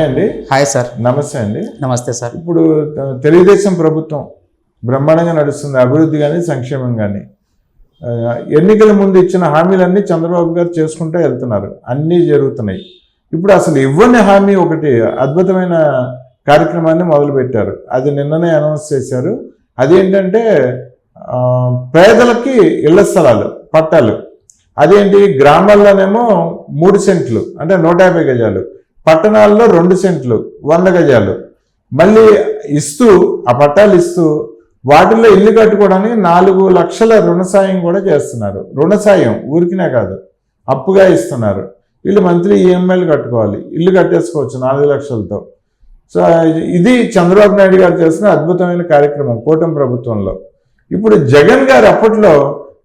అండి. Hi sir. నమస్తే అండి. నమస్తే సార్. ఇప్పుడు తెలుగుదేశం ప్రభుత్వం బ్రహ్మాండంగా నడుస్తుంది అభివృద్ధి కానీ సంక్షేమం కానీ. ఎన్నికల ముందు ఇచ్చిన హామీలన్నీ చంద్రబాబు గారు చేసుకుంటూ వెళ్తున్నారు. అన్నీ జరుగుతున్నాయి. ఇప్పుడు అసలు ఇవ్వని హామీ ఒకటి అద్భుతమైన కార్యక్రమాన్ని మొదలుపెట్టారు. అది నిన్ననే అనౌన్స్ చేశారు. అదేంటంటే పేదలకి ఇళ్ళ స్థలాలు పట్టాలు. అదేంటి? గ్రామాల్లోనేమో మూడు సెంట్లు అంటే నూట యాభై గజాలు. పట్టణాల్లో రెండు సెంట్లు వంద గజాలు. మళ్ళీ ఇస్తూ ఆ పట్టాలు ఇస్తూ వాటిల్లో ఇల్లు కట్టుకోవడానికి నాలుగు లక్షల రుణ సాయం కూడా చేస్తున్నారు. రుణ సాయం ఊరికినే కాదు అప్పుగా ఇస్తున్నారు. వీళ్ళు మంత్లీ ఈఎంఐలు కట్టుకోవాలి. ఇల్లు కట్టేసుకోవచ్చు నాలుగు లక్షలతో. సో ఇది చంద్రబాబు నాయుడు గారు చేసిన అద్భుతమైన కార్యక్రమం కూటమి ప్రభుత్వంలో. ఇప్పుడు జగన్ గారు అప్పట్లో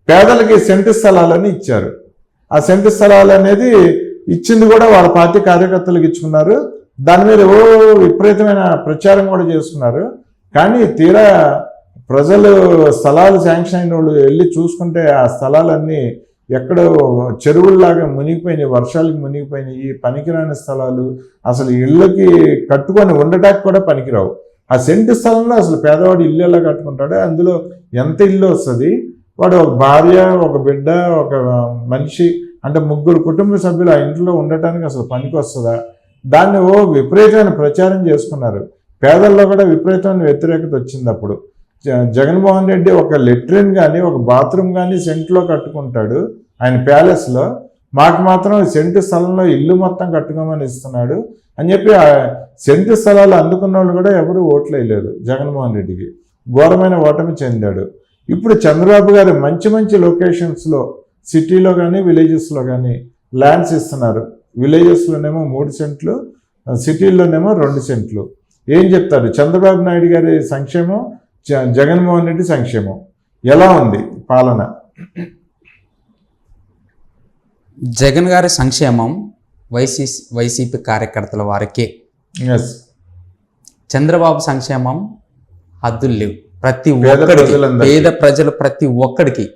పేదలకి సెంటు స్థలాలని ఇచ్చారు. ఆ సెంటు స్థలాలు అనేది ఇచ్చింది కూడా వాళ్ళ పార్టీ కార్యకర్తలకు ఇచ్చుకున్నారు. దాని మీద ఓ విపరీతమైన ప్రచారం కూడా చేసుకున్నారు కానీ తీరా ప్రజలు స్థలాలు శాంక్షన్ అయిన వాళ్ళు వెళ్ళి చూసుకుంటే ఆ స్థలాలన్నీ ఎక్కడో చెరువుల్లాగా మునిగిపోయినాయి వర్షాలకి మునిగిపోయినాయి. పనికిరాని స్థలాలు అసలు ఇళ్ళకి కట్టుకొని ఉండటానికి కూడా పనికిరావు. ఆ సెంటు స్థలంలో అసలు పేదవాడు ఇల్లు ఎలా కట్టుకుంటాడో అందులో ఎంత ఇల్లు వస్తుంది? వాడు ఒక భార్య ఒక బిడ్డ ఒక మనిషి అంటే ముగ్గురు కుటుంబ సభ్యులు ఆ ఇంట్లో ఉండటానికి అసలు పనికి వస్తుందా? దాన్ని ఓ విపరీతమైన ప్రచారం చేసుకున్నారు. పేదల్లో కూడా విపరీతమైన వ్యతిరేకత వచ్చింది అప్పుడు. జ- జగన్మోహన్ రెడ్డి ఒక లెట్రిన్ కానీ ఒక బాత్రూమ్ కానీ సెంట్లో కట్టుకుంటాడు. ఆయన ప్యాలెస్లో. మాకు మాత్రం సెంటు స్థలంలో ఇల్లు మొత్తం కట్టుకోమని ఇస్తున్నాడు అని చెప్పి ఆ సెంటు స్థలాలు అందుకున్న వాళ్ళు కూడా ఎవరు ఓట్లు వేయలేదు జగన్మోహన్ రెడ్డికి. ఘోరమైన ఓటమి చెందాడు. ఇప్పుడు చంద్రబాబు గారు మంచి మంచి లొకేషన్స్లో సిటీలో కానీ విలేజెస్లో కానీ ల్యాండ్స్ ఇస్తున్నారు. విలేజెస్లోనేమో మూడు సెంట్లు సిటీల్లోనేమో రెండు సెంట్లు. ఏం చెప్తారు? చంద్రబాబు నాయుడు గారి సంక్షేమం జ- జగన్మోహన్ రెడ్డి సంక్షేమం. ఎలా ఉంది పాలన? జగన్ గారి సంక్షేమం వైసీ వైసీపీ కార్యకర్తల వారికే. ఎస్ చంద్రబాబు సంక్షేమం హద్దులు లేవు. ప్రతి ఒక్కరికి. పేద ప్రజలు ప్రతి ఒక్కడికి.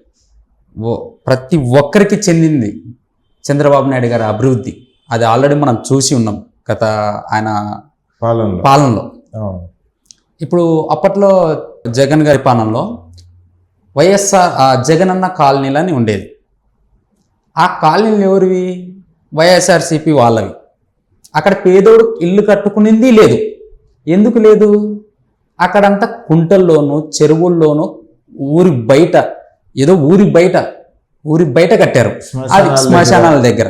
ప్రతి ఒక్కరికి చెందింది చంద్రబాబు నాయుడు గారి అభివృద్ధి. అది ఆల్రెడీ మనం చూసి ఉన్నాం గత ఆయన పాలనలో. ఇప్పుడు అప్పట్లో జగన్ గారి పాలనలో వైఎస్ఆర్ ఆ జగనన్న కాలనీలు అని ఉండేది. ఆ కాలనీలు ఎవరివి? వైఎస్ఆర్సిపి వాళ్ళవి. అక్కడ పేదోడు ఇల్లు కట్టుకునింది లేదు. ఎందుకు లేదు? అక్కడంతా కుంటల్లోనూ చెరువుల్లోనూ ఊరి బయట ఏదో ఊరి బయట ఊరి బయట కట్టారు. అది శ్మశానాల దగ్గర.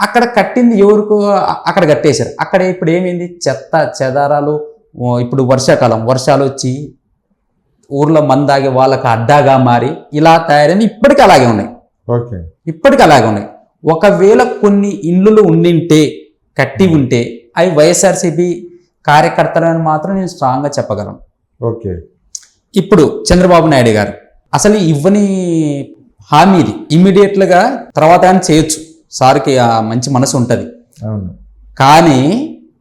అక్కడ కట్టింది ఎవరికి అక్కడ కట్టేశారు. అక్కడ ఇప్పుడు ఏమైంది? చెత్త చెదారాలు ఇప్పుడు వర్షాకాలం. వర్షాలు వచ్చి ఊర్లో మందాగి వాళ్ళకి అడ్డాగా మారి ఇలా తయారైంది. ఇప్పటికీ అలాగే ఉన్నాయి. ఓకే. ఇప్పటికీ అలాగే ఉన్నాయి. ఒకవేళ కొన్ని ఇండ్లు ఉండింటే కట్టి ఉంటే అవి వైఎస్ఆర్సీపీ కార్యకర్తలని మాత్రం నేను స్ట్రాంగ్గా చెప్పగలను. ఓకే. ఇప్పుడు చంద్రబాబు నాయుడు గారు అసలు ఇవ్వని హామీ ఇది. ఇమ్మీడియట్లుగా తర్వాత ఆయన చేయొచ్చు. సార్కి ఆ మంచి మనసు ఉంటుంది. అవును. కానీ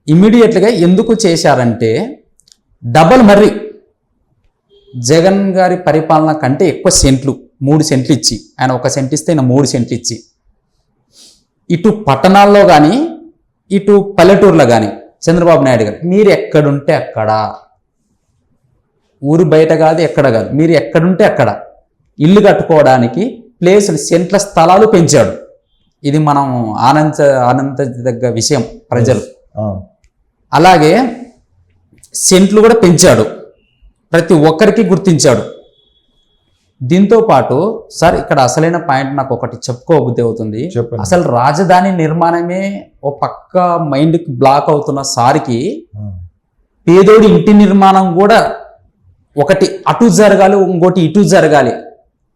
ఇమ్మీడియట్గా ఎందుకు చేశారంటే డబల్ మర్రి. జగన్ గారి పరిపాలన కంటే ఎక్కువ సెంట్లు మూడు సెంట్లు ఇచ్చి ఆయన ఒక సెంట్ ఇస్తే ఆయన మూడు సెంట్లు ఇచ్చి. ఇటు పట్టణాల్లో కానీ ఇటు పల్లెటూరులో కానీ చంద్రబాబు నాయుడు గారు మీరు ఎక్కడుంటే అక్కడ. ఊరు బయట కాదు ఎక్కడ కాదు. మీరు ఎక్కడుంటే అక్కడ. ఇల్లు కట్టుకోవడానికి ప్లేసులు సెంట్ల స్థలాలు పెంచాడు. ఇది మనం ఆనంద ఆనందదగ్గ విషయం ప్రజలు. అలాగే సెంట్లు కూడా పెంచాడు. ప్రతి ఒక్కరికి గుర్తించాడు. దీంతో పాటు సార్ ఇక్కడ అసలైన పాయింట్ నాకు ఒకటి చెప్పుకోబుద్ధి అవుతుంది. అసలు రాజధాని నిర్మాణమే ఓ పక్క మైండ్కి బ్లాక్ అవుతున్న సార్కి పేదోడి ఇంటి నిర్మాణం కూడా ఒకటి అటు జరగాలి ఇంకోటి ఇటు జరగాలి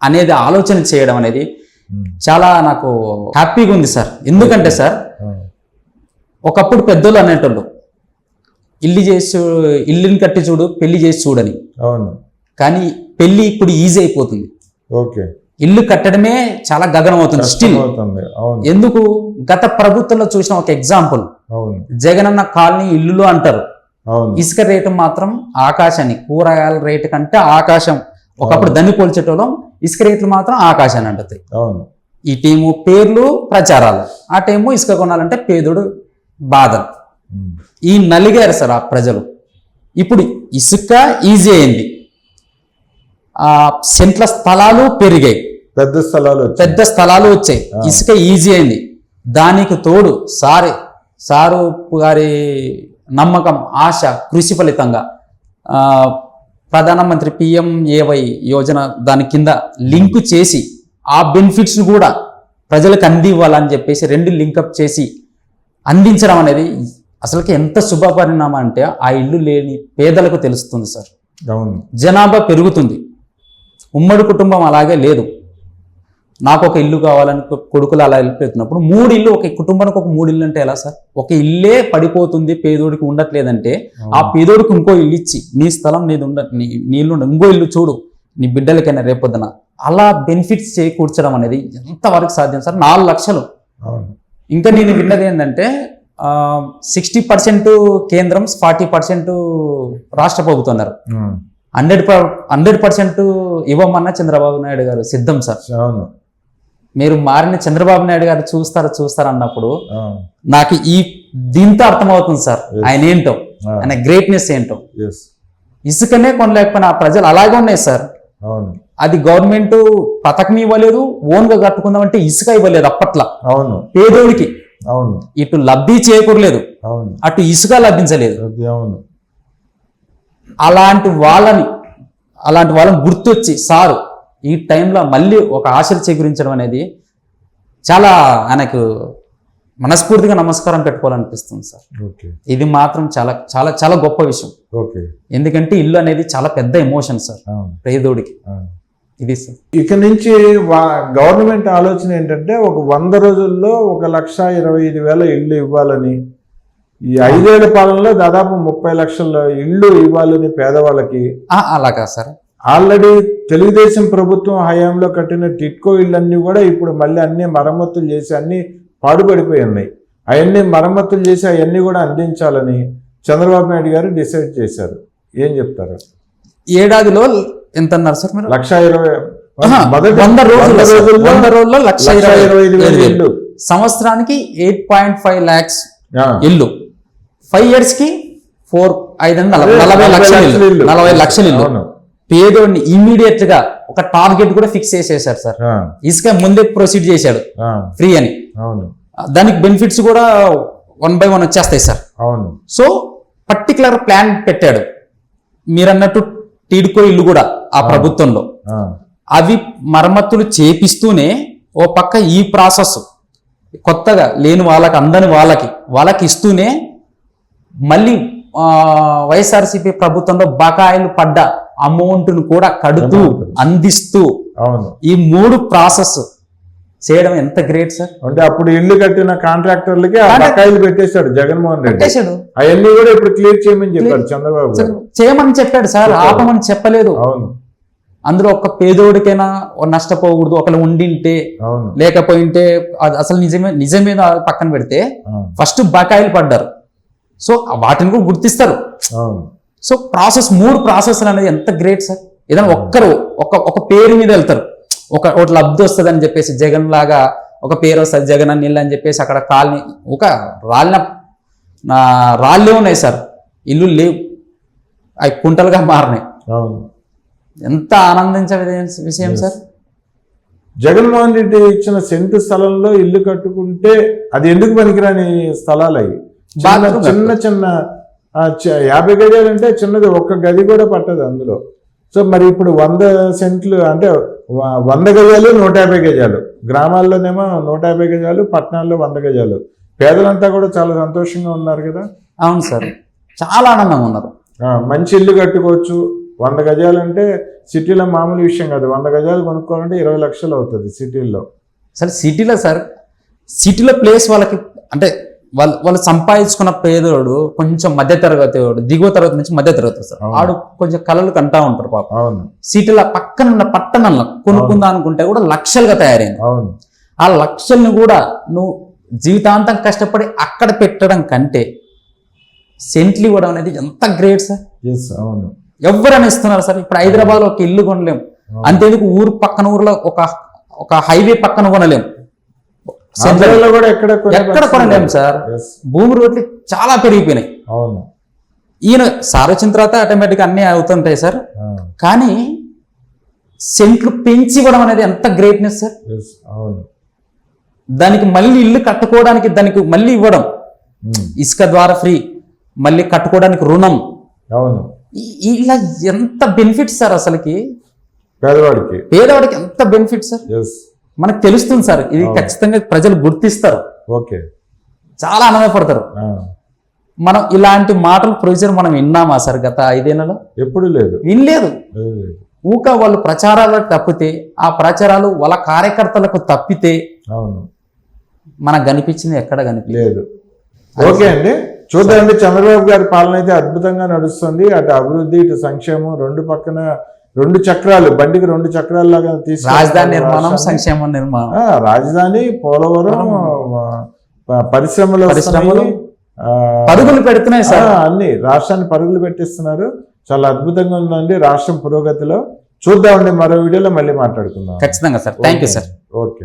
అనేది ఆలోచన చేయడం అనేది ఉమ్, చాలా నాకు హ్యాపీగా ఉంది సార్. ఎందుకంటే సార్ ఆ, ఒకప్పుడు పెద్దోళ్ళు అనేటోళ్ళు ఇల్లు చేసి ఇల్లుని కట్టి చూడు పెళ్ళి చేసి చూడని. అవును. కానీ పెళ్ళి ఇప్పుడు ఈజీ అయిపోతుంది. ఓకే. ఇల్లు కట్టడమే చాలా గగనం అవుతుంది స్టిల్. ఎందుకు? గత ప్రభుత్వంలో చూసిన ఒక ఎగ్జాంపుల్. జగనన్న కాలనీ ఇల్లులు అంటారు. ఇసుక రేటు మాత్రం ఆకాశాన్ని కూరగాయల రేటు కంటే ఆకాశం ఒకప్పుడు దాన్ని పోల్చేటోళ్ళం ఇసుక రేట్లు మాత్రం ఆకాశాన్ని అంటుంది అవును. ఈ టీము పేర్లు ప్రచారాలు. ఆ టైము ఇసుక కొనాలంటే పేదోడు బాధ. ఉమ్. ఈ నలిగారు సార్ ఆ ప్రజలు. ఇప్పుడు ఇసుక ఈజీ అయింది. ఆ సెంట్ల స్థలాలు పెరిగాయి. పెద్ద స్థలాలు. పెద్ద స్థలాలు వచ్చాయి. ఇసుక ఈజీ అయింది. దానికి తోడు సారి సారు గారి నమ్మకం ఆశ కృషి ఫలితంగా. ప్రధానమంత్రి పిఎంఏవై యోజన దాని కింద లింక్ చేసి ఆ బెనిఫిట్స్ కూడా ప్రజలకు అందివ్వాలని చెప్పేసి రెండు లింకప్ చేసి అందించడం అనేది అసలుకి ఎంత శుభ పరిణామం అంటే ఆ ఇల్లు లేని పేదలకు తెలుస్తుంది సార్. జనాభా పెరుగుతుంది. ఉమ్మడి కుటుంబం అలాగే లేదు. నాకు ఒక ఇల్లు కావాలని కొడుకులు అలా వెళ్ళిపోతున్నప్పుడు మూడు ఇల్లు ఒక కుటుంబానికి ఒక మూడు ఇల్లు అంటే ఎలా సార్? ఒక ఇల్లే పడిపోతుంది పేదోడికి ఉండట్లేదంటే ఆ పేదోడికి ఇంకో ఇల్లు ఇచ్చి నీ స్థలం నీది ఉండ నీ నీ ఇల్లు ఉండ ఇంకో ఇల్లు చూడు నీ బిడ్డలకైనా రేపొద్దున. అలా బెనిఫిట్స్ చేకూర్చడం అనేది ఎంతవరకు సాధ్యం సార్? నాలుగు లక్షలు. ఇంకా నేను విన్నది ఏంటంటే సిక్స్టీ పర్సెంట్ కేంద్రం ఫార్టీ పర్సెంట్ రాష్ట్ర ప్రభుత్వం అన్నారు. హండ్రెడ్ హండ్రెడ్ పర్సెంట్ ఇవ్వమన్న చంద్రబాబు నాయుడు గారు సిద్ధం సార్. అవును. మీరు మారిన చంద్రబాబు నాయుడు గారు చూస్తారు చూస్తారు అన్నప్పుడు నాకు ఈ దీంతో అర్థమవుతుంది సార్. ఆయన ఏంటో ఆయన గ్రేట్నెస్ ఏంటో. ఇసుకనే కొనలేకపోయినా ఆ ప్రజలు అలాగే ఉన్నాయి సార్. అది గవర్నమెంట్ పథకం ఇవ్వలేదు ఓన్గా కట్టుకుందామంటే ఇసుక ఇవ్వలేదు అప్పట్లో. అవును. పేదోడికి. అవును. ఇటు లబ్ధి చేకూరలేదు. అవును. అటు ఇసుక లభించలేదు. అవును. అలాంటి వాళ్ళని అలాంటి వాళ్ళని గుర్తొచ్చి సారు ఈ టైంలో మళ్ళీ ఒక ఆశలు చేకూరించడం అనేది చాలా ఆయనకు మనస్ఫూర్తిగా నమస్కారం పెట్టుకోవాలనిపిస్తుంది సార్. ఓకే. ఇది మాత్రం చాలా చాలా చాలా గొప్ప విషయం. ఓకే. ఎందుకంటే ఇల్లు అనేది చాలా పెద్ద ఎమోషన్ సార్. అవును. ఇది సార్. ఇక నుంచి గవర్నమెంట్ ఆలోచన ఏంటంటే ఒక వంద రోజుల్లో ఒక లక్ష ఇరవై ఐదు వేల ఇళ్ళు ఇవ్వాలని. ఈ ఐదేళ్ళ పాలనలో దాదాపు ముప్పై లక్షల ఇళ్ళు ఇవ్వాలని పేదవాళ్ళకి ఆ, అలాగా సార్. ఆల్రెడీ తెలుగుదేశం ప్రభుత్వం హయాంలో కట్టిన టిట్కో ఇళ్ళన్నీ కూడా ఇప్పుడు మళ్ళీ అన్ని మరమ్మతులు చేసి అన్ని పాడుపడిపోయి ఉన్నాయి. అవన్నీ మరమ్మతులు చేసి అవన్నీ కూడా అందించాలని చంద్రబాబు నాయుడు గారు డిసైడ్ చేశారు. ఏం చెప్తారు? ఏడాదిలో ఎంత అన్నారు సార్ మీరు? లక్ష ఇరవై వంద రోజుల్లో వంద లక్ష ఇరవై ఇరవై. ఇళ్ళు. సంవత్సరానికి ఎయిట్ పాయింట్ ఫైవ్ ల్యాక్స్ ఇల్లు ఫైవ్ ఇయర్స్కి ఫోర్ ఐదు నలభై లక్షల ఇల్లు. నలభై లక్షల ఇల్లు పేదోడిని ఇమ్మీడియట్గా ఒక టార్గెట్ కూడా ఫిక్స్ చేసేసారు సార్. ఇసుక ముందే ప్రొసీడ్ చేశాడు. ఫ్రీ అని. అవును. దానికి బెనిఫిట్స్ కూడా వన్ బై వన్ వచ్చేస్తాయి సార్. అవును. సో పర్టికులర్ ప్లాన్ పెట్టాడు. మీరన్నట్టు టీడుకో ఇల్లు కూడా ఆ ప్రభుత్వంలో. అవి మరమ్మతులు చేపిస్తూనే ఓ పక్క ఈ ప్రాసెస్ కొత్తగా లేని వాళ్ళకి అందని వాళ్ళకి వాళ్ళకి ఇస్తూనే మళ్ళీ వైఎస్ఆర్సీపీ ప్రభుత్వంలో బకాయిలు పడ్డ అమౌంట్ను కూడా కడుతూ. అందిస్తూ అవును. ఈ మూడు ప్రాసెస్ చేయడం ఎంత గ్రేట్ సార్? అంటే అప్పుడు ఇల్లు కట్టిన కాంట్రాక్టర్లకి బకాయిలు పెట్టేశాడు జగన్మోహన్ రెడ్డి. పెట్టేశాడు. అవన్నీ కూడా ఇప్పుడు క్లియర్ చేయమని చెప్పారు చంద్రబాబు చేయమని చెప్పాడు సార్ చెప్పాడు. ఆపమని చెప్పలేదు. అవును. అందులో ఒక్క పేదోడికైనా నష్టపోకూడదు ఒకళ్ళు ఉండింటే లేకపోయింటే అసలు నిజమే నిజమే పక్కన పెడితే ఫస్ట్ బకాయిలు పడ్డారు. సో వాటిని కూడా గుర్తిస్తారు. సో ప్రాసెస్ మూడు ప్రాసెస్ అనేది ఎంత గ్రేట్ సార్ ఏదైనా ఒక్కరు ఒక ఒక పేరు మీద వెళ్తారు. ఒక ఒకటి లబ్ధి వస్తుంది అని చెప్పేసి జగన్ లాగా ఒక పేరు వస్తుంది జగన్ అని ఇల్లు అని చెప్పేసి అక్కడ కాలనీ ఒక రాలిన రాళ్ళే ఉన్నాయి సార్ ఇల్లు లేవు. అవి కుంటలుగా మారినాయి. ఎంత ఆనందించే విషయం సార్ జగన్మోహన్ రెడ్డి ఇచ్చిన సెంటు స్థలంలో ఇల్లు కట్టుకుంటే అది ఎందుకు పనికిరాని స్థలాలు అవి? చిన్న చిన్న యాభై గజాలు అంటే చిన్నది ఒక్క గది కూడా పట్టదు అందులో. సో మరి ఇప్పుడు వంద సెంట్లు అంటే వంద గజాలు నూట యాభై గజాలు. గ్రామాల్లోనేమో నూట యాభై గజాలు పట్టణాల్లో వంద గజాలు. పేదలంతా కూడా చాలా సంతోషంగా ఉన్నారు కదా? అవును సార్. చాలా ఆనందంగా ఉన్నారు. మంచి ఇల్లు కట్టుకోవచ్చు. వంద గజాలు అంటే సిటీలో మామూలు విషయం కాదు. వంద గజాలు కొనుక్కోవాలంటే ఇరవై లక్షలు అవుతుంది సిటీల్లో. అసలు సిటీలో సార్ సిటీలో ప్లేస్ వాళ్ళకి అంటే వాళ్ళు వాళ్ళు సంపాదించుకున్న పేదోడు కొంచెం మధ్య తరగతి వాడు దిగువ తరగతి నుంచి మధ్య తరగతి సార్ అవును. ఆడు కొంచెం కళలు కంటా ఉంటారు పాప. సిటీలో పక్కన ఉన్న పట్టణంలో కొనుక్కుందాం అనుకుంటే కూడా లక్షలుగా తయారైంది. ఆ లక్షల్ని కూడా నువ్వు జీవితాంతం కష్టపడి అక్కడ పెట్టడం కంటే సెంట్లు ఇవ్వడం అనేది ఎంత గ్రేట్ సార్. అవును. ఎవరైనా ఇస్తున్నారు సార్. ఇప్పుడు హైదరాబాద్లో ఒక ఇల్లు కొనలేం. అంతేందుకు ఊరు పక్కన ఊర్లో ఒక ఒక హైవే పక్కన కొనలేం. కూడా ఎక్కడ కొనలేము. సార్. భూమి రేట్లు చాలా పెరిగిపోయినాయి. అవును. ఈయన సార్ వచ్చిన తర్వాత ఆటోమేటిక్గా అన్నీ అవుతుంటాయి సార్. కానీ సెంట్లు పెంచి ఇవ్వడం అనేది ఎంత గ్రేట్నెస్ సార్? అవును. దానికి మళ్ళీ ఇల్లు కట్టుకోవడానికి దానికి మళ్ళీ ఇవ్వడం. ఉమ్, ఇసుక ద్వారా ఫ్రీ మళ్ళీ కట్టుకోవడానికి రుణం. అవును. ఇలా ఎంత బెనిఫిట్ సార్ అసలుకి? పేదవాడికి. పేదవాడికి ఎంత బెనిఫిట్ సార్? మనకు తెలుస్తుంది సార్. ఇది. ఖచ్చితంగా ప్రజలు గుర్తిస్తారు. ఓకే. చాలా ఆనందపడతారు. మనం ఇలాంటి మాటలు ప్రొసీజర్ మనం విన్నామా సార్ గత ఐదేళ్ళలో? ఎప్పుడు లేదు. వినలేదు. లేదు, లేదు. ఊక వాళ్ళు ప్రచారాలకు తప్పితే ఆ ప్రచారాలు వాళ్ళ కార్యకర్తలకు తప్పితే అవును. మనకు కనిపించింది ఎక్కడ కనిపించలేదు. లేదు. ఓకే అండి. చూద్దామండి. చంద్రబాబు గారి పాలన అయితే అద్భుతంగా నడుస్తుంది. అటు అభివృద్ధి ఇటు సంక్షేమం రెండు పక్కన రెండు చక్రాలు బండికి రెండు చక్రాలు లాగా తీసుకు రాజధాని నిర్మాణం సంక్షేమ నిర్మాణం. రాజధాని పోలవరం పరిశ్రమలు పరిశ్రమలు, పరుగులు పెడుతున్నాయి సార్. అన్ని రాష్ట్రాన్ని పరుగులు పెట్టిస్తున్నారు. చాలా అద్భుతంగా ఉందండి రాష్ట్రం పురోగతిలో. చూద్దామండి మరో వీడియోలో మళ్ళీ మాట్లాడుకుందాం. ఖచ్చితంగా sir. Thank you sir okay.